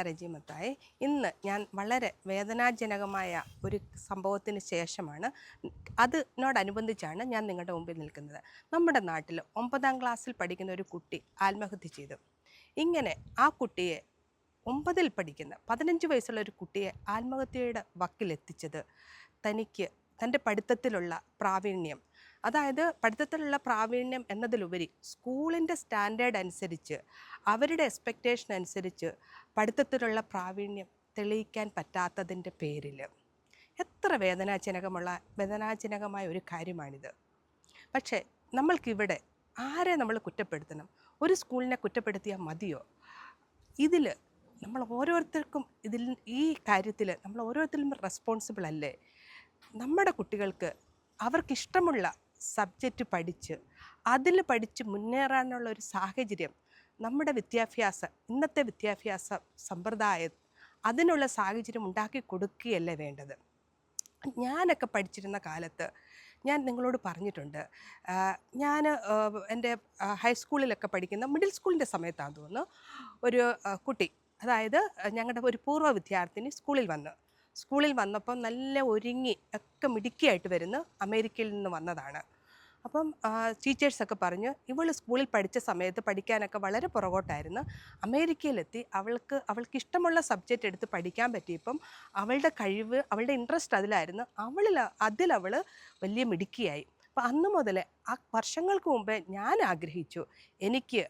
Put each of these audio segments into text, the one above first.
രജിമത്തായി. ഇന്ന് ഞാൻ വളരെ വേദനാജനകമായ ഒരു സംഭവത്തിന് ശേഷമാണ് അതിനോടനുബന്ധിച്ചാണ് ഞാൻ നിങ്ങളുടെ മുമ്പിൽ നിൽക്കുന്നത്. നമ്മുടെ നാട്ടിൽ ഒമ്പതാം ക്ലാസ്സിൽ പഠിക്കുന്ന ഒരു കുട്ടി ആത്മഹത്യ ചെയ്തു. ഇങ്ങനെ ആ കുട്ടിയെ ഒമ്പതിൽ പഠിക്കുന്ന പതിനഞ്ച് വയസ്സുള്ള ഒരു കുട്ടിയെ ആത്മഹത്യയുടെ വക്കിലെത്തിച്ചത് തനിക്ക് തന്റെ പഠിത്തത്തിലുള്ള പ്രാവീണ്യം. അതായത് പഠിത്തത്തിലുള്ള പ്രാവീണ്യം എന്നതിലുപരി സ്കൂളിന്റെ സ്റ്റാൻഡേർഡ് അനുസരിച്ച് അവരുടെ എക്സ്പെക്റ്റേഷൻ അനുസരിച്ച് പഠിത്തത്തിലുള്ള പ്രാവീണ്യം തെളിയിക്കാൻ പറ്റാത്തതിന്റെ പേരിൽ. എത്ര വേദനാജനകമുള്ള വേദനാജനകമായ ഒരു കാര്യമാണിത്. പക്ഷേ നമ്മൾക്കിവിടെ ആരെ നമ്മൾ കുറ്റപ്പെടുത്തണം? ഒരു സ്കൂളിനെ കുറ്റപ്പെടുത്തിയാൽ മതിയോ? ഇതിൽ നമ്മൾ ഓരോരുത്തർക്കും ഇതിൽ ഈ കാര്യത്തിൽ നമ്മൾ ഓരോരുത്തരും റെസ്പോൺസിബിൾ അല്ലേ? നമ്മുടെ കുട്ടികൾക്ക് അവർക്കിഷ്ടമുള്ള സബ്ജക്റ്റ് പഠിച്ച് അതിൽ പഠിച്ച് മുന്നേറാനുള്ള ഒരു സാഹചര്യം നമ്മുടെ വിദ്യാഭ്യാസ ഇന്നത്തെ വിദ്യാഭ്യാസ സമ്പ്രദായം അതിനുള്ള സാഹചര്യം ഉണ്ടാക്കി കൊടുക്കുകയല്ലേ വേണ്ടത്? ഞാനൊക്കെ പഠിച്ചിരുന്ന കാലത്ത് ഞാൻ നിങ്ങളോട് പറഞ്ഞിട്ടുണ്ട് ഞാൻ എന്റെ ഹൈസ്കൂളിലൊക്കെ പഠിക്കുന്ന മിഡിൽ സ്കൂളിന്റെ സമയത്താണെന്ന് തോന്നുന്നു ഒരു കുട്ടി അതായത് ഞങ്ങളുടെ ഒരു പൂർവ വിദ്യാർത്ഥിനി സ്കൂളിൽ വന്നു സ്കൂളിൽ വന്നപ്പം നല്ല ഒരുങ്ങി ഒക്കെ മിടുക്കിയായിട്ട് വരുന്ന അമേരിക്കയിൽ നിന്ന് വന്നതാണ്. അപ്പം ടീച്ചേഴ്സൊക്കെ പറഞ്ഞു ഇവൾ സ്കൂളിൽ പഠിച്ച സമയത്ത് പഠിക്കാനൊക്കെ വളരെ പുറകോട്ടായിരുന്നു. അമേരിക്കയിലെത്തി അവൾക്ക് അവൾക്ക് ഇഷ്ടമുള്ള സബ്ജക്റ്റ് എടുത്ത് പഠിക്കാൻ പറ്റിയപ്പം അവളുടെ കഴിവ് അവളുടെ ഇൻട്രസ്റ്റ് അതിലായിരുന്നു. അവളിൽ അതിലവൾ വലിയ മിടുക്കിയായി. അപ്പം അന്ന് മുതൽ ആ വർഷങ്ങൾക്ക് മുമ്പേ ഞാൻ ആഗ്രഹിച്ചു എനിക്ക്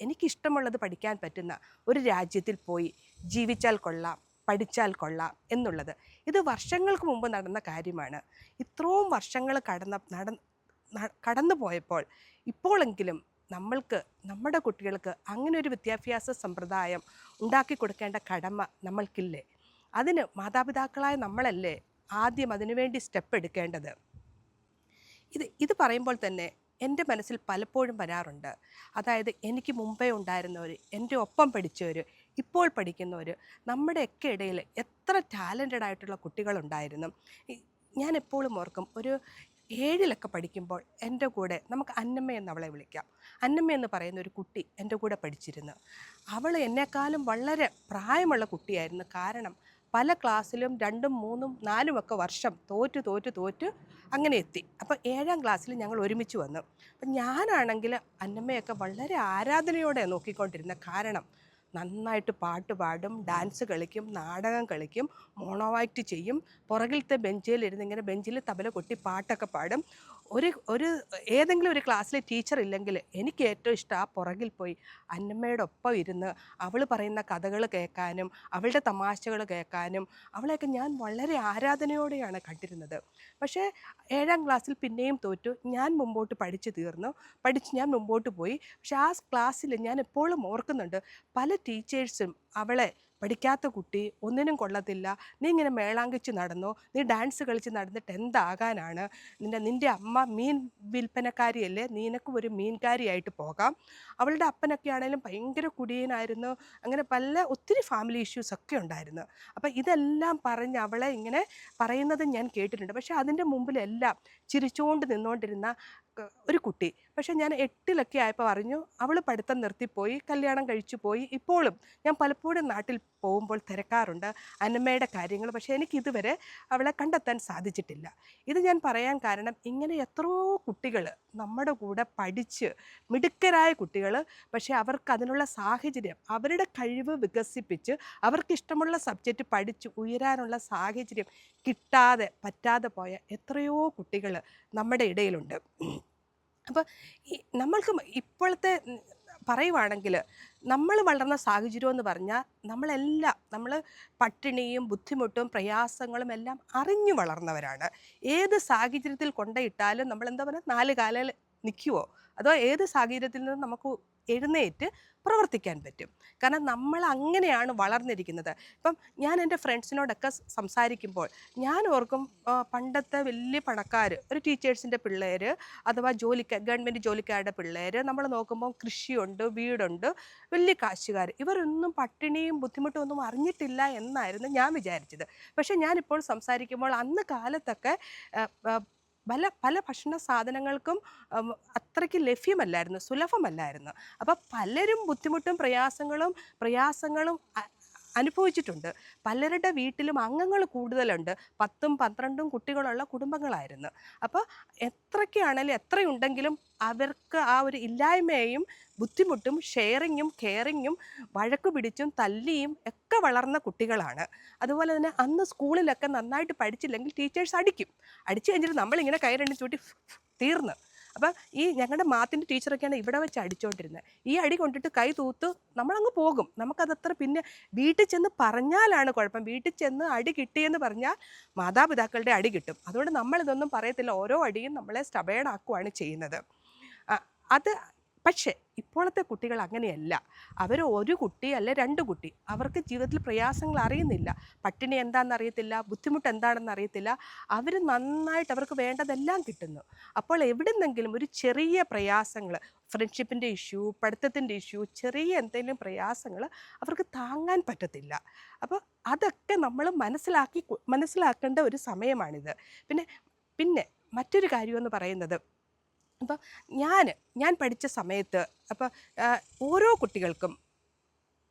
എനിക്കിഷ്ടമുള്ളത് പഠിക്കാൻ പറ്റുന്ന ഒരു രാജ്യത്തിൽ പോയി ജീവിച്ചാൽ കൊള്ളാം പഠിച്ചാൽ കൊള്ളാം എന്നുള്ളത്. ഇത് വർഷങ്ങൾക്ക് മുമ്പ് നടന്ന കാര്യമാണ്. ഇത്രയും വർഷങ്ങൾ കടന്ന നട കടന്നു പോയപ്പോൾ ഇപ്പോഴെങ്കിലും നമ്മൾക്ക് നമ്മുടെ കുട്ടികൾക്ക് അങ്ങനെ ഒരു വിദ്യാഭ്യാസ സമ്പ്രദായം ഉണ്ടാക്കി കൊടുക്കേണ്ട കടമ നമ്മൾക്കില്ലേ? അതിന് മാതാപിതാക്കളായ നമ്മളല്ലേ ആദ്യം അതിനുവേണ്ടി സ്റ്റെപ്പ് എടുക്കേണ്ടത്? ഇത് ഇത് പറയുമ്പോൾ തന്നെ എന്റെ മനസ്സിൽ പലപ്പോഴും വരാറുണ്ട്. അതായത് എനിക്ക് മുമ്പേ ഉണ്ടായിരുന്നവർ എന്റെ ഒപ്പം പഠിച്ചവർ ഇപ്പോൾ പഠിക്കുന്നവർ നമ്മുടെയൊക്കെ ഇടയിൽ എത്ര ടാലന്റഡ് ആയിട്ടുള്ള കുട്ടികളുണ്ടായിരുന്നു. ഞാൻ എപ്പോഴും ഓർക്കും ഒരു ഏഴിലൊക്കെ പഠിക്കുമ്പോൾ എന്റെ കൂടെ നമുക്ക് അന്നമ്മ എന്ന് അവളെ വിളിക്കാം. അന്നമ്മ എന്ന് പറയുന്ന ഒരു കുട്ടി എന്റെ കൂടെ പഠിച്ചിരുന്നു. അവൾ എന്നെക്കാളും വളരെ പ്രായമുള്ള കുട്ടിയായിരുന്നു. കാരണം പല ക്ലാസ്സിലും രണ്ടും മൂന്നും നാലും ഒക്കെ വർഷം തോറ്റ് തോറ്റ് തോറ്റ് അങ്ങനെ എത്തി. അപ്പോൾ ഏഴാം ക്ലാസ്സിൽ ഞങ്ങൾ ഒരുമിച്ച് വന്നു. അപ്പം ഞാനാണെങ്കിൽ അന്നമ്മയൊക്കെ വളരെ ആരാധനയോടെ നോക്കിക്കൊണ്ടിരുന്ന കാരണം നന്നായിട്ട് പാട്ട് പാടും ഡാൻസ് കളിക്കും നാടകം കളിക്കും മോണോ ചെയ്യും. പുറകിലത്തെ ബെഞ്ചിൽ ഇരുന്ന് ഇങ്ങനെ ബെഞ്ചിൽ തബല കൊട്ടി പാട്ടൊക്കെ പാടും. ഒരു ഒരു ഏതെങ്കിലും ഒരു ക്ലാസ്സിലെ ടീച്ചർ ഇല്ലെങ്കിൽ എനിക്ക് ഏറ്റവും ഇഷ്ടം ആ പുറകിൽ പോയി അന്നമ്മയുടെ ഒപ്പം ഇരുന്ന് അവൾ പറയുന്ന കഥകൾ കേൾക്കാനും അവളുടെ തമാശകൾ കേൾക്കാനും അവളെയൊക്കെ ഞാൻ വളരെ ആരാധനയോടെയാണ് കണ്ടിരുന്നത്. പക്ഷേ ഏഴാം ക്ലാസ്സിൽ പിന്നെയും തോറ്റു. ഞാൻ മുമ്പോട്ട് പഠിച്ചു തീർന്നു. പഠിച്ച് ഞാൻ മുമ്പോട്ട് പോയി. പക്ഷേ ആ ക്ലാസ്സിൽ ഞാൻ എപ്പോഴും ഓർക്കുന്നുണ്ട് പല ടീച്ചേഴ്സും അവളെ പഠിക്കാത്ത കുട്ടി ഒന്നിനും കൊള്ളത്തില്ല. നീ ഇങ്ങനെ മേളാങ്കിച്ച് നടന്നോ? നീ ഡാൻസ് കളിച്ച് നടന്നിട്ട് എന്താകാനാണ്? നിന്റെ നിന്റെ അമ്മ മീൻ വിൽപ്പനക്കാരിയല്ലേ? നിനക്കും ഒരു മീൻകാരിയായിട്ട് പോകാം. അവളുടെ അപ്പനൊക്കെ ആണെങ്കിലും ഭയങ്കര കുടിയനായിരുന്നു. അങ്ങനെ പല ഒത്തിരി ഫാമിലി ഇഷ്യൂസ് ഒക്കെ ഉണ്ടായിരുന്നു. അപ്പം ഇതെല്ലാം പറഞ്ഞ് അവളെ ഇങ്ങനെ പറയുന്നത് ഞാൻ കേട്ടിട്ടുണ്ട്. പക്ഷേ അതിന്റെ മുമ്പിലെല്ലാം ചിരിച്ചുകൊണ്ട് നിന്നുകൊണ്ടിരുന്ന ഒരു കുട്ടി. പക്ഷേ ഞാൻ എട്ടിലൊക്കെ ആയപ്പോൾ അറിഞ്ഞു അവൾ പഠിത്തം നിർത്തിപ്പോയി കല്യാണം കഴിച്ചു പോയി. ഇപ്പോഴും ഞാൻ പലപ്പോഴും നാട്ടിൽ പോകുമ്പോൾ തിരക്കാറുണ്ട് അനമ്മയുടെ കാര്യങ്ങൾ പക്ഷേ എനിക്കിതുവരെ അവളെ കണ്ടെത്താൻ സാധിച്ചിട്ടില്ല. ഇത് ഞാൻ പറയാൻ കാരണം ഇങ്ങനെ എത്രയോ കുട്ടികൾ നമ്മുടെ കൂടെ പഠിച്ച് മിടുക്കരായ കുട്ടികൾ പക്ഷേ അവർക്ക് അതിനുള്ള സാഹചര്യം അവരുടെ കഴിവ് വികസിപ്പിച്ച് അവർക്കിഷ്ടമുള്ള സബ്ജക്റ്റ് പഠിച്ച് ഉയരാനുള്ള സാഹചര്യം കിട്ടാതെ പറ്റാതെ പോയ എത്രയോ കുട്ടികൾ നമ്മുടെ ഇടയിലുണ്ട്. അപ്പോൾ നമ്മൾക്ക് ഇപ്പോഴത്തെ പറയുവാണെങ്കിൽ നമ്മൾ വളർന്ന സാഹചര്യം എന്ന് പറഞ്ഞാൽ നമ്മളെല്ലാം നമ്മൾ പട്ടിണിയും ബുദ്ധിമുട്ടും പ്രയാസങ്ങളും എല്ലാം അറിഞ്ഞു വളർന്നവരാണ്. ഏത് സാഹചര്യത്തിൽ കൊണ്ടിട്ടാലും നമ്മൾ എന്താ പറയുക നാല് കാലിൽ നിൽക്കുവോ? അതോ ഏത് സാഹചര്യത്തിൽ നിന്നും നമുക്ക് എഴുന്നേറ്റ് പ്രവർത്തിക്കാൻ പറ്റും. കാരണം നമ്മൾ അങ്ങനെയാണ് വളർന്നിരിക്കുന്നത്. ഇപ്പം ഞാൻ എന്റെ ഫ്രണ്ട്സിനോടൊക്കെ സംസാരിക്കുമ്പോൾ ഞാൻ ഓർക്കും പണ്ടത്തെ വലിയ പണക്കാർ ഒരു ടീച്ചേഴ്സിന്റെ പിള്ളേർ അഥവാ ജോലിക്കാർ ഗവൺമെന്റ് ജോലിക്കാരുടെ പിള്ളേർ നമ്മൾ നോക്കുമ്പോൾ കൃഷിയുണ്ട് വീടുണ്ട് വലിയ കാശുകാർ ഇവരൊന്നും പട്ടിണിയും ബുദ്ധിമുട്ടും ഒന്നും അറിഞ്ഞിട്ടില്ല എന്നായിരുന്നു ഞാൻ വിചാരിച്ചത്. പക്ഷേ ഞാനിപ്പോൾ സംസാരിക്കുമ്പോൾ അന്ന് കാലത്തൊക്കെ പല പല ഭക്ഷണ സാധനങ്ങൾക്കും അത്രയ്ക്ക് ലഭ്യമല്ലായിരുന്നു സുലഭമല്ലായിരുന്നു. അപ്പോൾ പലരും ബുദ്ധിമുട്ടും പ്രയാസങ്ങളും പ്രയാസങ്ങളും അനുഭവിച്ചിട്ടുണ്ട്. പലരുടെ വീട്ടിലും അംഗങ്ങൾ കൂടുതലുണ്ട്. പത്തും പന്ത്രണ്ടും കുട്ടികളുള്ള കുടുംബങ്ങളായിരുന്നു. അപ്പോൾ എത്രയ്ക്കാണെങ്കിലും എത്രയുണ്ടെങ്കിലും അവർക്ക് ആ ഒരു ഇല്ലായ്മയെയും ബുദ്ധിമുട്ടും ഷെയറിങ്ങും കെയറിങ്ങും വഴക്ക് പിടിച്ചും തല്ലിയും ഒക്കെ വളർന്ന കുട്ടികളാണ്. അതുപോലെ തന്നെ അന്ന് സ്കൂളിലൊക്കെ നന്നായിട്ട് പഠിച്ചില്ലെങ്കിൽ ടീച്ചേഴ്സ് അടിക്കും. അടിച്ചു കഴിഞ്ഞിട്ട് നമ്മളിങ്ങനെ കൈ രണ്ടും ചൂട്ടി തീർന്ന്. അപ്പം ഈ ഞങ്ങളുടെ മാത്തിന്റെ ടീച്ചറൊക്കെയാണ് ഇവിടെ വെച്ച് അടിച്ചുകൊണ്ടിരുന്നത് ഈ അടി കൊണ്ടിട്ട് കൈ തൂത്ത് നമ്മളങ്ങ് പോകും. നമുക്കതത്ര പിന്നെ വീട്ടിൽ ചെന്ന് പറഞ്ഞാലാണ് കുഴപ്പം. വീട്ടിൽ ചെന്ന് അടി കിട്ടിയെന്ന് പറഞ്ഞാൽ മാതാപിതാക്കളുടെ അടി കിട്ടും. അതുകൊണ്ട് നമ്മളിതൊന്നും പറയത്തില്ല. ഓരോ അടിയും നമ്മളെ സ്റ്റബേഡാക്കുവാണ് ചെയ്യുന്നത്. അത് പക്ഷേ ഇപ്പോഴത്തെ കുട്ടികൾ അങ്ങനെയല്ല. അവർ ഒരു കുട്ടി അല്ല രണ്ട് കുട്ടി. അവർക്ക് ജീവിതത്തിൽ പ്രയാസങ്ങൾ അറിയുന്നില്ല. പട്ടിണി എന്താണെന്ന് അറിയത്തില്ല ബുദ്ധിമുട്ട് എന്താണെന്ന് അറിയത്തില്ല അവർ നന്നായിട്ട് അവർക്ക് വേണ്ടതെല്ലാം കിട്ടുന്നു. അപ്പോൾ എവിടുന്നെങ്കിലും ഒരു ചെറിയ പ്രയാസങ്ങൾ ഫ്രണ്ട്ഷിപ്പിന്റെ ഇഷ്യൂ പഠിത്തത്തിന്റെ ഇഷ്യൂ ചെറിയ എന്തെങ്കിലും പ്രയാസങ്ങൾ അവർക്ക് താങ്ങാൻ പറ്റത്തില്ല. അപ്പോൾ അതൊക്കെ നമ്മൾ മനസ്സിലാക്കി മനസ്സിലാക്കേണ്ട ഒരു സമയമാണിത്. പിന്നെ പിന്നെ മറ്റൊരു കാര്യമെന്ന് പറയുന്നത് അപ്പം ഞാൻ ഞാൻ പഠിച്ച സമയത്ത് അപ്പോൾ ഓരോ കുട്ടികൾക്കും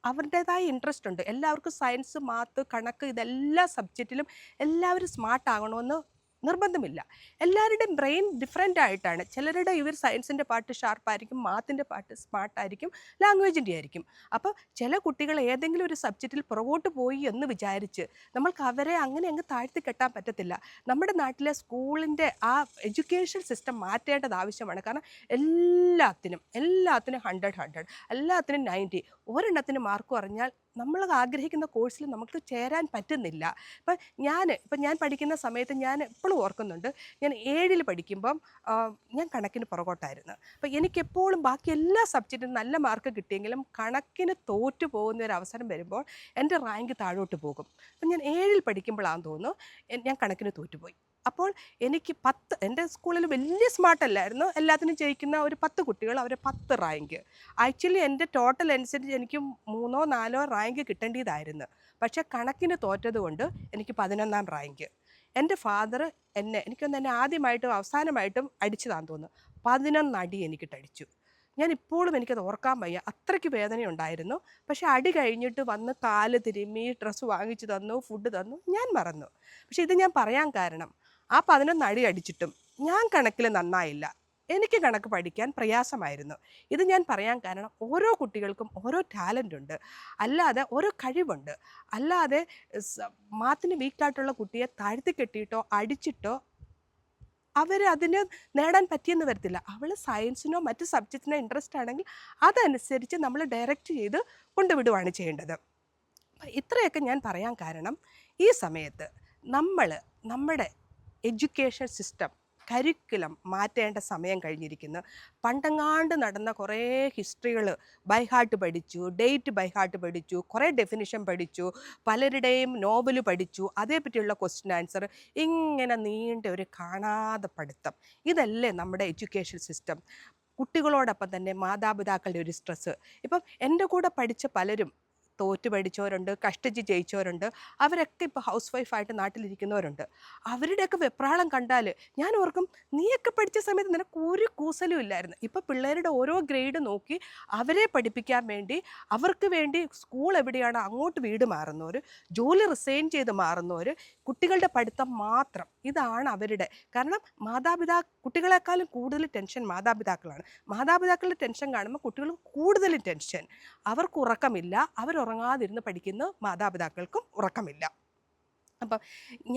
അവരുടേതായ ഇൻട്രസ്റ്റ് ഉണ്ട്. എല്ലാവർക്കും സയൻസ് മാത്ത് കണക്ക് ഇതെല്ലാ സബ്ജക്റ്റിലും എല്ലാവരും സ്മാർട്ട് ആകണമെന്ന് നിർബന്ധമില്ല. എല്ലാവരുടെയും ബ്രെയിൻ ഡിഫറെന്റ് ആയിട്ടാണ്. ചിലരുടെ ഇവർ സയൻസിന്റെ പാട്ട് ഷാർപ്പായിരിക്കും മാത്തിന്റെ പാട്ട് സ്മാർട്ടായിരിക്കും ലാംഗ്വേജിന്റെ ആയിരിക്കും അപ്പോൾ ചില കുട്ടികൾ ഏതെങ്കിലും ഒരു സബ്ജക്റ്റിൽ പുറകോട്ട് പോയി എന്ന് വിചാരിച്ച് നമ്മൾക്ക് അവരെ അങ്ങനെ അങ്ങ് താഴ്ത്തി കെട്ടാൻ പറ്റത്തില്ല. നമ്മുടെ നാട്ടിലെ സ്കൂളിന്റെ ആ എഡ്യൂക്കേഷൻ സിസ്റ്റം മാറ്റേണ്ടത് ആവശ്യമാണ്. കാരണം എല്ലാത്തിനും എല്ലാത്തിനും ഹൺഡ്രഡ് ഹൺഡ്രഡ് എല്ലാത്തിനും നയന്റി ഒരെണ്ണത്തിന് മാർക്ക് കുറഞ്ഞാൽ നമ്മൾ ആഗ്രഹിക്കുന്ന കോഴ്സിൽ നമുക്ക് ചേരാൻ പറ്റുന്നില്ല. ഇപ്പം ഞാൻ ഇപ്പം ഞാൻ പഠിക്കുന്ന സമയത്ത് ഞാൻ എപ്പോഴും ഓർക്കുന്നുണ്ട് ഞാൻ ഏഴിൽ പഠിക്കുമ്പം ഞാൻ കണക്കിന് പുറകോട്ടായിരുന്നു. അപ്പം എനിക്കെപ്പോഴും ബാക്കി എല്ലാ സബ്ജക്റ്റിനും നല്ല മാർക്ക് കിട്ടിയെങ്കിലും കണക്കിന് തോറ്റു പോകുന്ന ഒരു അവസരം വരുമ്പോൾ എന്റെ റാങ്ക് താഴോട്ട് പോകും. അപ്പം ഞാൻ ഏഴിൽ പഠിക്കുമ്പോഴാണെന്ന് തോന്നുന്നു ഞാൻ കണക്കിന് തോറ്റുപോയി. അപ്പോൾ എനിക്ക് പത്ത് എന്റെ സ്കൂളിൽ വലിയ സ്മാർട്ട് അല്ലായിരുന്നു. എല്ലാത്തിനും ജയിക്കുന്ന ഒരു പത്ത് കുട്ടികൾ അവർ പത്ത് റാങ്ക് ആക്ച്വലി എന്റെ ടോട്ടൽ അനുസരിച്ച് എനിക്ക് മൂന്നോ നാലോ റാങ്ക് കിട്ടേണ്ടതായിരുന്നു. പക്ഷേ കണക്കിന് തോറ്റത് കൊണ്ട് എനിക്ക് പതിനൊന്നാം റാങ്ക് എന്റെ ഫാദർ എന്നെ എനിക്കൊന്ന് എന്നെ ആദ്യമായിട്ടും അവസാനമായിട്ടും അടിച്ചതാന്ന് തോന്നുന്നു. പതിനൊന്ന് അടി എനിക്കിട്ടടിച്ചു ഞാൻ ഇപ്പോഴും എനിക്കത് ഓർക്കാൻ വയ്യ. അത്രയ്ക്ക് വേദനയുണ്ടായിരുന്നു. പക്ഷേ അടി കഴിഞ്ഞിട്ട് വന്ന് കാൽ തിരുമ്മി ഡ്രസ്സ് വാങ്ങിച്ചു തന്നു ഫുഡ് തന്നു ഞാൻ മറന്നു. പക്ഷേ ഇത് ഞാൻ പറയാൻ കാരണം ആ പതിനൊന്ന് അടി അടിച്ചിട്ടും ഞാൻ കണക്കിൽ നന്നായില്ല. എനിക്ക് കണക്ക് പഠിക്കാൻ പ്രയാസമായിരുന്നു. ഇത് ഞാൻ പറയാൻ കാരണം ഓരോ കുട്ടികൾക്കും ഓരോ ടാലന്റ് ഉണ്ട്. അല്ലാതെ ഓരോ കഴിവുണ്ട്. അല്ലാതെ മാത്തിന് വീക്കായിട്ടുള്ള കുട്ടിയെ താഴ്ത്തി കെട്ടിയിട്ടോ അടിച്ചിട്ടോ അവർ അതിന് നേടാൻ പറ്റിയെന്ന് വരത്തില്ല. അവൾ സയൻസിനോ മറ്റ് സബ്ജക്റ്റിനോ ഇൻട്രസ്റ്റ് ആണെങ്കിൽ അതനുസരിച്ച് നമ്മൾ ഡയറക്റ്റ് ചെയ്ത് കൊണ്ടുവിടുവാണ് ചെയ്യേണ്ടത്. ഇത്രയൊക്കെ ഞാൻ പറയാൻ കാരണം ഈ സമയത്ത് നമ്മൾ നമ്മുടെ എഡ്യൂക്കേഷൻ സിസ്റ്റം കരിക്കുലം മാറ്റേണ്ട സമയം കഴിഞ്ഞിരിക്കുന്നു. പണ്ടങ്ങാണ്ട് നടന്ന കുറേ ഹിസ്റ്ററികൾ ബൈഹാർട്ട് പഠിച്ചു ഡേറ്റ് ബൈഹാർട്ട് പഠിച്ചു കുറേ ഡെഫിനിഷൻ പഠിച്ചു പലരുടെയും നോവൽ പഠിച്ചു അതേപ്പറ്റിയുള്ള ക്വസ്റ്റ്യൻ ആൻസർ ഇങ്ങനെ നീണ്ട ഒരു കാണാതെ പഠിത്തം. ഇതല്ലേ നമ്മുടെ എഡ്യൂക്കേഷൻ സിസ്റ്റം. കുട്ടികളോടൊപ്പം തന്നെ മാതാപിതാക്കളുടെ ഒരു സ്ട്രെസ്സ് ഇപ്പം എന്റെ കൂടെ പഠിച്ച പലരും തോറ്റു പഠിച്ചവരുണ്ട് കഷ്ടിച്ച് ജയിച്ചവരുണ്ട്. അവരൊക്കെ ഇപ്പോൾ ഹൗസ് വൈഫായിട്ട് നാട്ടിലിരിക്കുന്നവരുണ്ട്. അവരുടെയൊക്കെ വെപ്രാളം കണ്ടാൽ ഞാൻ ഓർക്കും നീയൊക്കെ പഠിച്ച സമയത്ത് നിനക്ക് ഒരു കൂസലും ഇല്ലായിരുന്നു. ഇപ്പോൾ പിള്ളേരുടെ ഓരോ ഗ്രേഡ് നോക്കി അവരെ പഠിപ്പിക്കാൻ വേണ്ടി അവർക്ക് വേണ്ടി സ്കൂൾ എവിടെയാണ് അങ്ങോട്ട് വീട് മാറുന്നവർ ജോലി റിസൈൻ ചെയ്ത് മാറുന്നവർ കുട്ടികളുടെ പഠിത്തം മാത്രം. ഇതാണ് അവരുടെ കാരണം മാതാപിതാ കുട്ടികളെക്കാളും കൂടുതൽ ടെൻഷൻ മാതാപിതാക്കളാണ്. മാതാപിതാക്കളുടെ ടെൻഷൻ കാണുമ്പോൾ കുട്ടികൾ കൂടുതൽ ടെൻഷൻ. അവർക്ക് ഉറക്കമില്ല. അവരുറങ്ങാതിരുന്ന് പഠിക്കുന്ന മാതാപിതാക്കൾക്കും ഉറക്കമില്ല. അപ്പം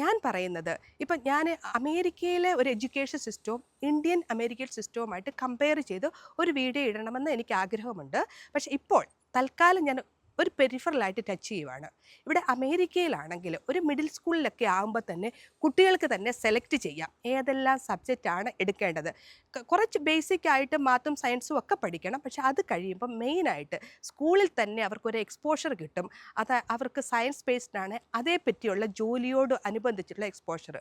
ഞാൻ പറയുന്നത് ഇപ്പം ഞാൻ അമേരിക്കയിലെ ഒരു എഡ്യൂക്കേഷൻ സിസ്റ്റവും ഇന്ത്യൻ അമേരിക്കൻ സിസ്റ്റവുമായിട്ട് കമ്പയർ ചെയ്ത് ഒരു വീഡിയോ ഇടണമെന്ന് എനിക്ക് ആഗ്രഹമുണ്ട്. പക്ഷേ ഇപ്പോൾ തൽക്കാലം ഞാൻ ഒരു പെരിഫറലായിട്ട് ടച്ച് ചെയ്യുവാണ്. ഇവിടെ അമേരിക്കയിലാണെങ്കിൽ ഒരു മിഡിൽ സ്കൂളിലൊക്കെ ആകുമ്പോൾ തന്നെ കുട്ടികൾക്ക് തന്നെ സെലക്ട് ചെയ്യാം. ഏതെല്ലാം സബ്ജക്റ്റാണ് എടുക്കേണ്ടത്. കുറച്ച് ബേസിക് ആയിട്ട് മാത്തും സയൻസും ഒക്കെ പഠിക്കണം. പക്ഷെ അത് കഴിയുമ്പോൾ മെയിനായിട്ട് സ്കൂളിൽ തന്നെ അവർക്കൊരു എക്സ്പോഷർ കിട്ടും. അത് അവർക്ക് സയൻസ് ബേസ്ഡ് ആണ്. അതേപ്പറ്റിയുള്ള ജോലിയോട് അനുബന്ധിച്ചുള്ള എക്സ്പോഷർ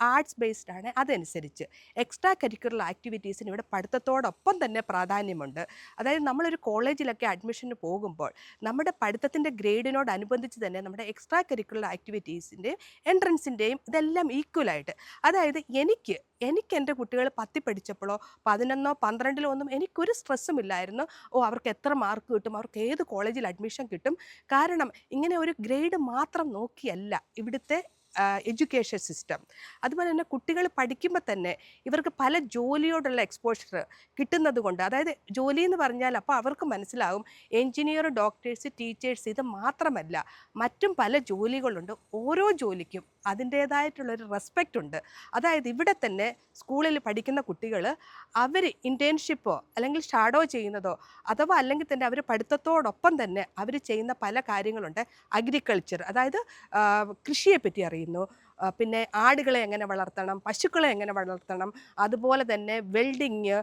ആർട്സ് ബേസ്ഡ് ആണ് അതനുസരിച്ച്. എക്സ്ട്രാ കരിക്കുലർ ആക്ടിവിറ്റീസിന് ഇവിടെ പഠിത്തത്തോടൊപ്പം തന്നെ പ്രാധാന്യമുണ്ട്. അതായത് നമ്മളൊരു കോളേജിലൊക്കെ അഡ്മിഷന് പോകുമ്പോൾ നമ്മുടെ പഠിത്തത്തിന്റെ ഗ്രേഡിനോടനുബന്ധിച്ച് തന്നെ നമ്മുടെ എക്സ്ട്രാ കരിക്കുലർ ആക്ടിവിറ്റീസിന്റെയും എൻട്രൻസിന്റെയും ഇതെല്ലാം ഈക്വലായിട്ട് അതായത് എനിക്ക് എനിക്ക് എന്റെ കുട്ടികൾ പത്തി പഠിച്ചപ്പോഴോ പതിനൊന്നോ പന്ത്രണ്ടിലോ ഒന്നും എനിക്കൊരു സ്ട്രെസ്സും ഇല്ലായിരുന്നു. ഓ അവർക്ക് എത്ര മാർക്ക് കിട്ടും അവർക്ക് ഏത് കോളേജിൽ അഡ്മിഷൻ കിട്ടും. കാരണം ഇങ്ങനെ ഒരു ഗ്രേഡ് മാത്രം നോക്കിയല്ല ഇവിടുത്തെ എഡ്യൂക്കേഷൻ സിസ്റ്റം അതുപോലെ തന്നെ കുട്ടികൾ പഠിക്കുമ്പോൾ തന്നെ ഇവർക്ക് പല ജോലിയോടുള്ള എക്സ്പോഷർ കിട്ടുന്നത് കൊണ്ട് അതായത് ജോലി എന്ന് പറഞ്ഞാൽ അപ്പോൾ അവർക്ക് മനസ്സിലാകും എൻജിനീയർ ഡോക്ടേഴ്സ് ടീച്ചേഴ്സ് ഇത് മാത്രമല്ല മറ്റും പല ജോലികളുണ്ട്. ഓരോ ജോലിക്കും അതിന്റേതായിട്ടുള്ളൊരു റെസ്പെക്റ്റ് ഉണ്ട്. അതായത് ഇവിടെ തന്നെ സ്കൂളിൽ പഠിക്കുന്ന കുട്ടികൾ അവർ ഇന്റേൺഷിപ്പോ അല്ലെങ്കിൽ ഷാഡോ ചെയ്യുന്നതോ അഥവാ അല്ലെങ്കിൽ തന്നെ അവർ പഠിത്തത്തോടൊപ്പം തന്നെ അവർ ചെയ്യുന്ന പല കാര്യങ്ങളുണ്ട്. അഗ്രികൾച്ചർ അതായത് കൃഷിയെ കൃഷിയെപ്പറ്റി അറിയുന്നു ആ, പിന്നെ ആടുകളെ എങ്ങനെ വളർത്തണം പശുക്കളെ എങ്ങനെ വളർത്തണം അതുപോലെ തന്നെ വെൽഡിങ്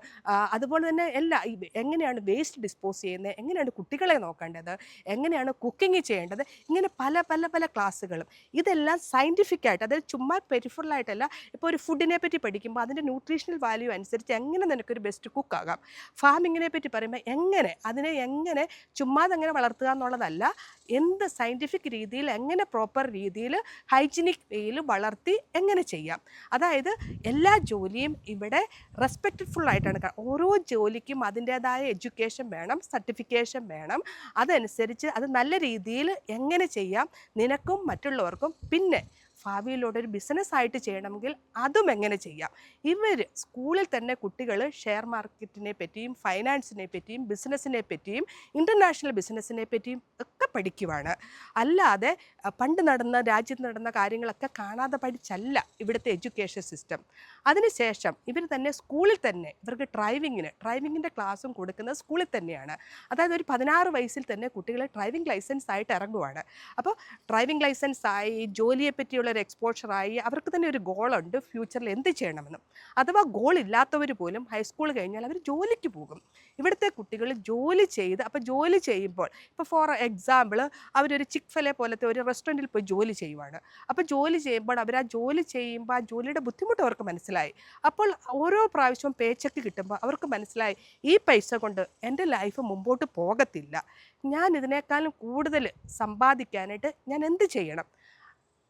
അതുപോലെ തന്നെ എല്ലാ എങ്ങനെയാണ് വേസ്റ്റ് ഡിസ്പോസ് ചെയ്യുന്നത് എങ്ങനെയാണ് കുട്ടികളെ നോക്കേണ്ടത് എങ്ങനെയാണ് കുക്കിംഗ് ചെയ്യേണ്ടത് ഇങ്ങനെ പല പല പല ക്ലാസ്സുകളും. ഇതെല്ലാം സയന്റിഫിക് ആയിട്ട് അതായത് ചുമ്മാ പെരിഫറൽ ആയിട്ടല്ല ഇപ്പോൾ ഒരു ഫുഡിനെ പറ്റി പഠിക്കുമ്പോൾ അതിന്റെ ന്യൂട്രീഷണൽ വാല്യൂ അനുസരിച്ച് എങ്ങനെ നിനക്കൊരു ബെസ്റ്റ് കുക്കാകാം ഫാമിങ്ങിനെ പറ്റി പറയുമ്പോൾ എങ്ങനെ അതിനെ എങ്ങനെ ചുമ്മാതെ എങ്ങനെ വളർത്തുക എന്നുള്ളതല്ല എന്ത് സയന്റിഫിക് രീതിയിൽ എങ്ങനെ പ്രോപ്പർ രീതിയിൽ ഹൈജീനിക് വേയിൽ വളർത്തി എങ്ങനെ ചെയ്യാം? അതായത് എല്ലാ ജോലിയും ഇവിടെ റെസ്പെക്റ്റ്ഫുൾ ആയിട്ടാണ്. ഓരോ ജോലിക്കും അതിന്റേതായ എഡ്യൂക്കേഷൻ വേണം സർട്ടിഫിക്കേഷൻ വേണം. അതനുസരിച്ച് അത് നല്ല രീതിയിൽ എങ്ങനെ ചെയ്യാം? നിനക്കും മറ്റുള്ളവർക്കും പിന്നെ ഭാവിയിലൂടെ ഒരു ബിസിനസ് ആയിട്ട് ചെയ്യണമെങ്കിൽ അതും എങ്ങനെ ചെയ്യാം? ഇവർ സ്കൂളിൽ തന്നെ കുട്ടികൾ ഷെയർ മാർക്കറ്റിനെ പറ്റിയും ഫൈനാൻസിനെ പറ്റിയും ബിസിനസ്സിനെ പറ്റിയും ഇന്റർനാഷണൽ ബിസിനസ്സിനെ പറ്റിയും ഒക്കെ പഠിക്കുവാണ്. അല്ലാതെ പണ്ട് നടന്ന രാജ്യത്ത് നടന്ന കാര്യങ്ങളൊക്കെ കാണാതെ പഠിച്ചല്ല ഇവിടുത്തെ എഡ്യൂക്കേഷൻ സിസ്റ്റം അതിനുശേഷം ഇവർ തന്നെ സ്കൂളിൽ തന്നെ ഇവർക്ക് ഡ്രൈവിങ്ങിന് ഡ്രൈവിങ്ങിന്റെ ക്ലാസ്സും കൊടുക്കുന്നത് സ്കൂളിൽ തന്നെയാണ്. അതായത് ഒരു പതിനാറ് വയസ്സിൽ തന്നെ കുട്ടികളെ ഡ്രൈവിംഗ് ലൈസൻസ് ആയിട്ട് ഇറങ്ങുവാണ്. അപ്പോൾ ഡ്രൈവിംഗ് ലൈസൻസ് ആയി ജോലിയെ പറ്റിയുള്ള ഒരു എക്സ്പോഷറായി അവർക്ക് തന്നെ ഒരു ഗോളുണ്ട് ഫ്യൂച്ചറിൽ എന്ത് ചെയ്യണമെന്നും. അഥവാ ഗോൾ ഇല്ലാത്തവർ പോലും ഹൈസ്കൂൾ കഴിഞ്ഞാൽ അവർ ജോലിക്ക് പോകും. ഇവിടുത്തെ കുട്ടികൾ ജോലി ചെയ്ത് അപ്പോൾ ജോലി ചെയ്യുമ്പോൾ ഇപ്പോൾ ഫോർ എക്സാമ്പിൾ അവരൊരു ചിക്ക് ഫലെ പോലത്തെ ഒരു റെസ്റ്റോറന്റിൽ പോയി ജോലി ചെയ്യുവാണ്. അപ്പോൾ ജോലി ചെയ്യുമ്പോൾ അവർ ആ ജോലി ചെയ്യുമ്പോൾ ആ ജോലിയുടെ ബുദ്ധിമുട്ട് അവർക്ക് മനസ്സിലായി. അപ്പോൾ ഓരോ പ്രാവശ്യവും പേ ചെക്ക് കിട്ടുമ്പോൾ അവർക്ക് മനസ്സിലായി ഈ പൈസ കൊണ്ട് എന്റെ ലൈഫ് മുമ്പോട്ട് പോകത്തില്ല. ഞാൻ ഇതിനേക്കാളും കൂടുതൽ സമ്പാദിക്കാനായിട്ട് ഞാൻ എന്ത് ചെയ്യണം?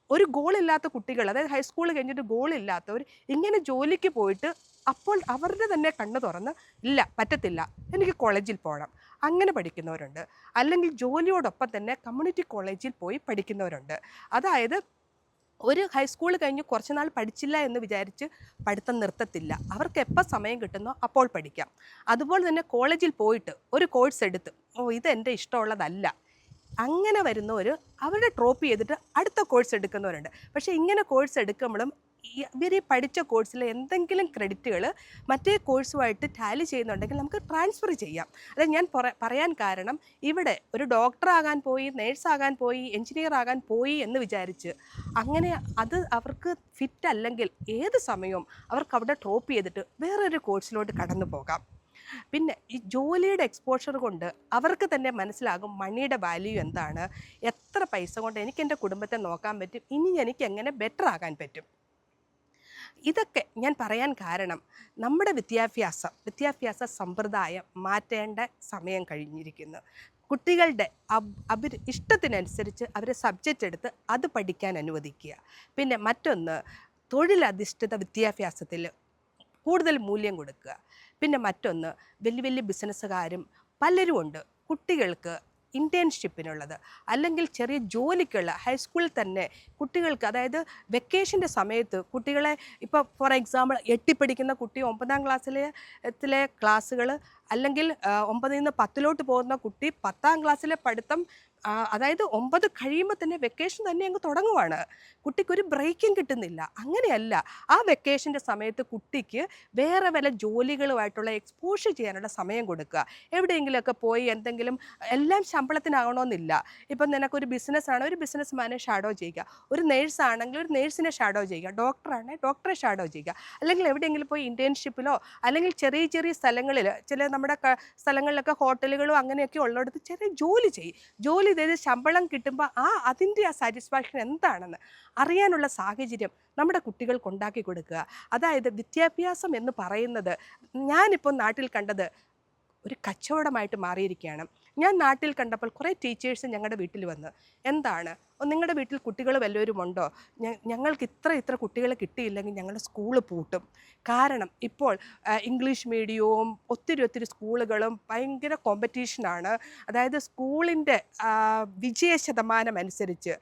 ഒരു ഗോളില്ലാത്ത കുട്ടികൾ അതായത് ഹൈസ്കൂൾ കഴിഞ്ഞിട്ട് ഗോളില്ലാത്തവർ ഇങ്ങനെ ജോലിക്ക് പോയിട്ട് അപ്പോൾ അവരുടെ തന്നെ കണ്ണു തുറന്ന് ഇല്ല പറ്റത്തില്ല എനിക്ക് കോളേജിൽ പോകണം അങ്ങനെ പഠിക്കുന്നവരുണ്ട്. അല്ലെങ്കിൽ ജോലിയോടൊപ്പം തന്നെ കമ്മ്യൂണിറ്റി കോളേജിൽ പോയി പഠിക്കുന്നവരുണ്ട്. അതായത് ഒരു ഹൈസ്കൂൾ കഴിഞ്ഞ് കുറച്ച് നാൾ പഠിച്ചില്ല എന്ന് വിചാരിച്ച് പഠിത്തം നിർത്തത്തില്ല. അവർക്ക് എപ്പോൾ സമയം കിട്ടുന്നോ അപ്പോൾ പഠിക്കാം. അതുപോലെ തന്നെ കോളേജിൽ പോയിട്ട് ഒരു കോഴ്സ് എടുത്ത് ഓ ഇത് എന്റെ ഇഷ്ടമുള്ളതല്ല. അങ്ങനെ വരുന്നവർ അവരുടെ ഡ്രോപ്പ് ചെയ്തിട്ട് അടുത്ത കോഴ്സ് എടുക്കുന്നവരുണ്ട്. പക്ഷേ ഇങ്ങനെ കോഴ്സ് എടുക്കുമ്പോഴും ഇവർ ഈ പഠിച്ച കോഴ്സിലെ എന്തെങ്കിലും ക്രെഡിറ്റുകൾ മറ്റേ കോഴ്സുമായിട്ട് ടാലി ചെയ്യുന്നുണ്ടെങ്കിൽ നമുക്ക് ട്രാൻസ്ഫർ ചെയ്യാം. അത് ഞാൻ പറയാൻ കാരണം ഇവിടെ ഒരു ഡോക്ടർ ആകാൻ പോയി നേഴ്സാകാൻ പോയി എഞ്ചിനീയർ ആകാൻ പോയി എന്ന് വിചാരിച്ച് അങ്ങനെ അത് അവർക്ക് ഫിറ്റ് അല്ലെങ്കിൽ ഏത് സമയവും അവർക്ക് അവിടെ ഡ്രോപ്പ് ചെയ്തിട്ട് വേറൊരു കോഴ്സിലോട്ട് കടന്നു പോകാം. പിന്നെ ഈ ജോലിയുടെ എക്സ്പോഷർ കൊണ്ട് അവർക്ക് തന്നെ മനസ്സിലാകും മണിയുടെ വാല്യൂ എന്താണ് എത്ര പൈസ കൊണ്ട് എനിക്ക് എന്റെ കുടുംബത്തെ നോക്കാൻ പറ്റും ഇനി എനിക്ക് എങ്ങനെ ബെറ്റർ ആകാൻ പറ്റും. ഇതൊക്കെ ഞാൻ പറയാൻ കാരണം നമ്മുടെ വിദ്യാഭ്യാസം വിദ്യാഭ്യാസ സമ്പ്രദായം മാറ്റേണ്ട സമയം കഴിഞ്ഞിരിക്കുന്നു. കുട്ടികളുടെ അവർ ഇഷ്ടത്തിനനുസരിച്ച് അവരെ സബ്ജക്റ്റ് എടുത്ത് അത് പഠിക്കാൻ അനുവദിക്കുക. പിന്നെ മറ്റൊന്ന് തൊഴിലധിഷ്ഠിത വിദ്യാഭ്യാസത്തിൽ കൂടുതൽ മൂല്യം കൊടുക്കുക. പിന്നെ മറ്റൊന്ന് വലിയ വലിയ ബിസിനസ്സുകാരും പലരും ഉണ്ട് കുട്ടികൾക്ക് ഇന്റേൺഷിപ്പിനുള്ളത് അല്ലെങ്കിൽ ചെറിയ ജോലിക്കുള്ള ഹൈസ്കൂളിൽ തന്നെ കുട്ടികൾക്ക് അതായത് വെക്കേഷന്റെ സമയത്ത് കുട്ടികളെ ഇപ്പോൾ ഫോർ എക്സാമ്പിൾ എട്ടി പഠിക്കുന്ന കുട്ടി ഒമ്പതാം ക്ലാസ്സിലെ ത്തിലെ ക്ലാസ്സുകൾ അല്ലെങ്കിൽ ഒമ്പതിൽ നിന്ന് പത്തിലോട്ട് പോകുന്ന കുട്ടി പത്താം ക്ലാസ്സിലെ പഠിത്തം അതായത് ഒമ്പത് കഴിയുമ്പോൾ തന്നെ വെക്കേഷൻ തന്നെ അങ്ങ് തുടങ്ങുവാണ്. കുട്ടിക്കൊരു ബ്രേക്കും കിട്ടുന്നില്ല. അങ്ങനെയല്ല. ആ വെക്കേഷന്റെ സമയത്ത് കുട്ടിക്ക് വേറെ വല്ല ജോലികളുമായിട്ടുള്ള എക്സ്പോഷർ ചെയ്യാനുള്ള സമയം കൊടുക്കുക. എവിടെയെങ്കിലുമൊക്കെ പോയി എന്തെങ്കിലും എല്ലാം ശമ്പളത്തിനാകണമെന്നില്ല ഇപ്പം നിനക്കൊരു ബിസിനസ് ആണ് ഒരു ബിസിനസ് മാനെ ഷാഡോ ചെയ്യുക ഒരു നേഴ്സ് ആണെങ്കിൽ ഒരു നേഴ്സിനെ ഷാഡോ ചെയ്യുക ഡോക്ടറാണെങ്കിൽ ഡോക്ടറെ ഷാഡോ ചെയ്യുക അല്ലെങ്കിൽ എവിടെയെങ്കിലും പോയി ഇന്റേൺഷിപ്പിലോ അല്ലെങ്കിൽ ചെറിയ ചെറിയ സ്ഥലങ്ങളിൽ ചില നമ്മുടെ സ്ഥലങ്ങളിലൊക്കെ ഹോട്ടലുകളോ അങ്ങനെയൊക്കെ ഉള്ളിടത്ത് ചെറിയ ജോലി ചെയ്യും. ജോലി ചെയ്ത് ശമ്പളം കിട്ടുമ്പോൾ ആ അതിന്റെ ആ സാറ്റിസ്ഫാക്ഷൻ എന്താണെന്ന് അറിയാനുള്ള സാഹചര്യം നമ്മുടെ കുട്ടികൾക്ക് ഉണ്ടാക്കി കൊടുക്കുക. അതായത് വിദ്യാഭ്യാസം എന്ന് പറയുന്നത് ഞാനിപ്പോൾ നാട്ടിൽ കണ്ടത് ഒരു കച്ചവടമായിട്ട് മാറിയിരിക്കുകയാണ്. ഞാൻ നാട്ടിൽ കണ്ടപ്പോൾ കുറേ ടീച്ചേഴ്സ് ഞങ്ങളുടെ വീട്ടിൽ വന്ന് എന്താണ്? നിങ്ങളുടെ വീട്ടിൽ കുട്ടികൾ വല്ലവരും ഉണ്ടോ? ഞങ്ങൾക്ക് ഇത്ര ഇത്ര കുട്ടികളെ കിട്ടിയില്ലെങ്കിൽ ഞങ്ങളുടെ സ്കൂൾ പൂട്ടും. കാരണം ഇപ്പോൾ ഇംഗ്ലീഷ് മീഡിയവും ഒത്തിരി ഒത്തിരി സ്കൂളുകളും ഭയങ്കര കോമ്പറ്റീഷനാണ് അതായത് സ്കൂളിന്റെ വിജയ ശതമാനം അനുസരിച്ച്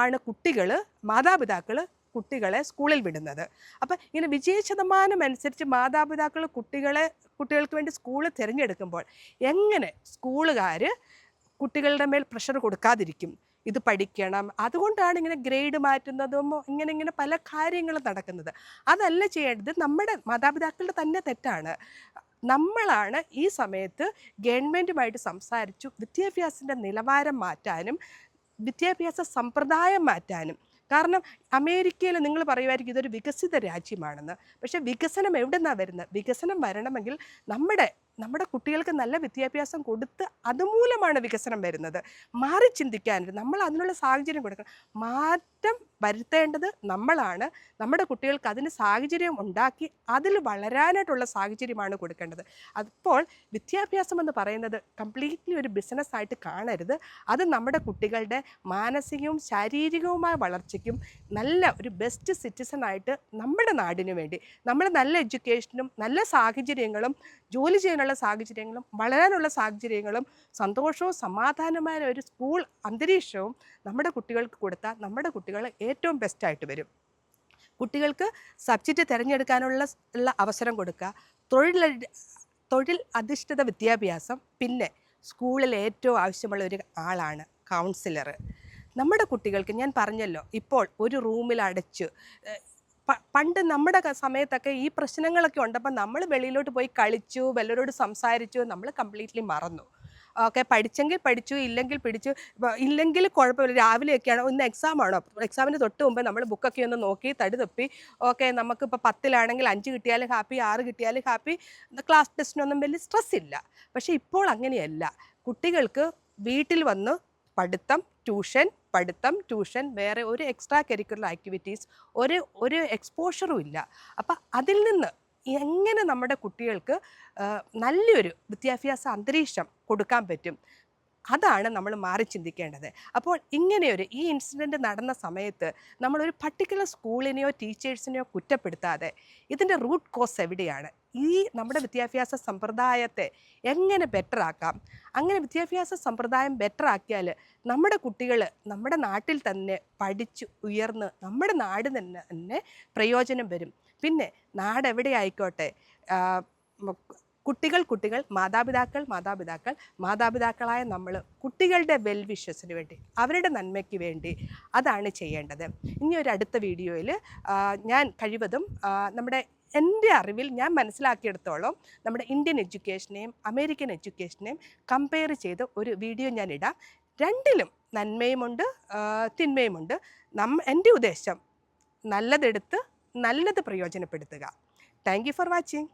ആണ് കുട്ടികൾ മാതാപിതാക്കൾ കുട്ടികളെ സ്കൂളിൽ വിടുന്നത്. അപ്പം ഇങ്ങനെ വിജയ ശതമാനം അനുസരിച്ച് മാതാപിതാക്കൾ കുട്ടികളെ കുട്ടികൾക്ക് വേണ്ടി സ്കൂൾ തിരഞ്ഞെടുക്കുമ്പോൾ എങ്ങനെ സ്കൂളുകാർ കുട്ടികളുടെ മേൽ പ്രഷർ കൊടുക്കാതിരിക്കും? ഇത് പഠിക്കണം. അതുകൊണ്ടാണ് ഇങ്ങനെ ഗ്രേഡ് മാറ്റുന്നതും ഇങ്ങനെ ഇങ്ങനെ പല കാര്യങ്ങളും നടക്കുന്നത്. അതല്ല ചെയ്യേണ്ടത് നമ്മുടെ മാതാപിതാക്കളുടെ തന്നെ തെറ്റാണ്. നമ്മളാണ് ഈ സമയത്ത് ഗവൺമെന്റുമായിട്ട് സംസാരിച്ചു വിദ്യാഭ്യാസത്തിന്റെ നിലവാരം മാറ്റാനും വിദ്യാഭ്യാസ സമ്പ്രദായം മാറ്റാനും കാരണം അമേരിക്കയിൽ നിങ്ങൾ പറയുമായിരിക്കും ഇതൊരു വികസിത രാജ്യമാണെന്ന്. പക്ഷേ വികസനം എവിടെ നിന്നാണ് വരുന്നത്? വികസനം വരണമെങ്കിൽ നമ്മുടെ നമ്മുടെ കുട്ടികൾക്ക് നല്ല വിദ്യാഭ്യാസം കൊടുത്ത് അതുമൂലമാണ് വികസനം വരുന്നത്. മാറി ചിന്തിക്കാനുണ്ട് നമ്മൾ അതിനുള്ള സാഹചര്യം കൊടുക്കണം. മാറ്റം വരുത്തേണ്ടത് നമ്മളാണ്. നമ്മുടെ കുട്ടികൾക്ക് അതിന് സാഹചര്യം ഉണ്ടാക്കി അതിൽ വളരാനായിട്ടുള്ള സാഹചര്യമാണ് കൊടുക്കേണ്ടത്. അപ്പോൾ വിദ്യാഭ്യാസം എന്ന് പറയുന്നത് കംപ്ലീറ്റ്ലി ഒരു ബിസിനസ് ആയിട്ട് കാണരുത്. അത് നമ്മുടെ കുട്ടികളുടെ മാനസികവും ശാരീരികവുമായ വളർച്ചയ്ക്കും നല്ല ഒരു ബെസ്റ്റ് സിറ്റിസൺ ആയിട്ട് നമ്മുടെ നാടിനു വേണ്ടി നമ്മൾ നല്ല എഡ്യൂക്കേഷനും നല്ല സാഹചര്യങ്ങളും ജോലി ചെയ്യാനുള്ള സാഹചര്യങ്ങളും വളരാനുള്ള സാഹചര്യങ്ങളും സന്തോഷവും സമാധാനമായ ഒരു സ്കൂൾ അന്തരീക്ഷവും നമ്മുടെ കുട്ടികൾക്ക് കൊടുത്താൽ നമ്മുടെ കുട്ടികൾ ഏറ്റവും ബെസ്റ്റായിട്ട് വരും. കുട്ടികൾക്ക് സബ്ജക്റ്റ് തിരഞ്ഞെടുക്കാനുള്ള ഉള്ള അവസരം കൊടുക്കുക. തൊഴിൽ തൊഴിൽ അധിഷ്ഠിത വിദ്യാഭ്യാസം പിന്നെ സ്കൂളിൽ ഏറ്റവും ആവശ്യമുള്ള ഒരു ആളാണ് കൗൺസിലർ നമ്മുടെ കുട്ടികൾക്ക് ഞാൻ പറഞ്ഞല്ലോ ഇപ്പോൾ ഒരു റൂമിൽ അടച്ച് പണ്ട് നമ്മുടെ സമയത്തൊക്കെ ഈ പ്രശ്നങ്ങളൊക്കെ ഉണ്ടപ്പോൾ നമ്മൾ വെളിയിലോട്ട് പോയി കളിച്ചു വല്ലവരോട് സംസാരിച്ചു നമ്മൾ കംപ്ലീറ്റ്ലി മറന്നു. ഓക്കെ പഠിച്ചെങ്കിൽ പഠിച്ചു ഇല്ലെങ്കിൽ പിടിച്ചു ഇല്ലെങ്കിൽ കുഴപ്പമില്ല. രാവിലെയൊക്കെയാണ് ഒന്ന് എക്സാം ആണോ? എക്സാമിന് തൊട്ട് മുമ്പ് നമ്മൾ ബുക്കൊക്കെ ഒന്ന് നോക്കി തടി തപ്പി ഓക്കെ നമുക്കിപ്പോൾ പത്തിലാണെങ്കിൽ അഞ്ച് കിട്ടിയാലും ഹാപ്പി ആറ് കിട്ടിയാലും ഹാപ്പി ക്ലാസ് ടെസ്റ്റിനൊന്നും വലിയ സ്ട്രെസ് ഇല്ല. പക്ഷേ ഇപ്പോൾ അങ്ങനെയല്ല. കുട്ടികൾക്ക് വീട്ടിൽ വന്ന് പഠിത്തം ട്യൂഷൻ പഠിത്തം ട്യൂഷൻ വേറെ ഒരു എക്സ്ട്രാ കരിക്കുലർ ആക്ടിവിറ്റീസ് ഒരു ഒരു എക്സ്പോഷറും ഇല്ല. അപ്പം അതിൽ നിന്ന് എങ്ങനെ നമ്മുടെ കുട്ടികൾക്ക് നല്ലൊരു വിദ്യാഭ്യാസ അന്തരീക്ഷം കൊടുക്കാൻ പറ്റും? അതാണ് നമ്മൾ മാറി ചിന്തിക്കേണ്ടത്. അപ്പോൾ ഇങ്ങനെയൊരു ഈ ഇൻസിഡന്റ് നടന്ന സമയത്ത് നമ്മളൊരു പർട്ടിക്കുലർ സ്കൂളിനെയോ ടീച്ചേഴ്സിനെയോ കുറ്റപ്പെടുത്താതെ ഇതിന്റെ റൂട്ട് കോസ് എവിടെയാണ്? ഈ നമ്മുടെ വിദ്യാഭ്യാസ സമ്പ്രദായത്തെ എങ്ങനെ ബെറ്റർ ആക്കാം? അങ്ങനെ വിദ്യാഭ്യാസ സമ്പ്രദായം ബെറ്റർ ആക്കിയാൽ നമ്മുടെ കുട്ടികൾ നമ്മുടെ നാട്ടിൽ തന്നെ പഠിച്ച് ഉയർന്ന് നമ്മുടെ നാട് തന്നെ തന്നെ പ്രയോജനം വരും. പിന്നെ നാടെവിടെ ആയിക്കോട്ടെ കുട്ടികൾ കുട്ടികൾ മാതാപിതാക്കൾ മാതാപിതാക്കൾ മാതാപിതാക്കളായ നമ്മൾ കുട്ടികളുടെ വെൽ വിഷസിന് വേണ്ടി അവരുടെ നന്മയ്ക്ക് വേണ്ടി അതാണ് ചെയ്യേണ്ടത്. ഇനി ഒരു അടുത്ത വീഡിയോയിൽ ഞാൻ കഴിവതും നമ്മുടെ എന്റെ അറിവിൽ ഞാൻ മനസ്സിലാക്കിയെടുത്തോളം നമ്മുടെ ഇന്ത്യൻ എഡ്യൂക്കേഷനെയും അമേരിക്കൻ എഡ്യൂക്കേഷനെയും കമ്പയർ ചെയ്ത് ഒരു വീഡിയോ ഞാൻ ഇടാം. രണ്ടിലും നന്മയുമുണ്ട് തിന്മയുമുണ്ട്. നം എന്റെ ഉദ്ദേശം നല്ലതെടുത്ത് നല്ലത് പ്രയോജനപ്പെടുത്തുക. Thank you for watching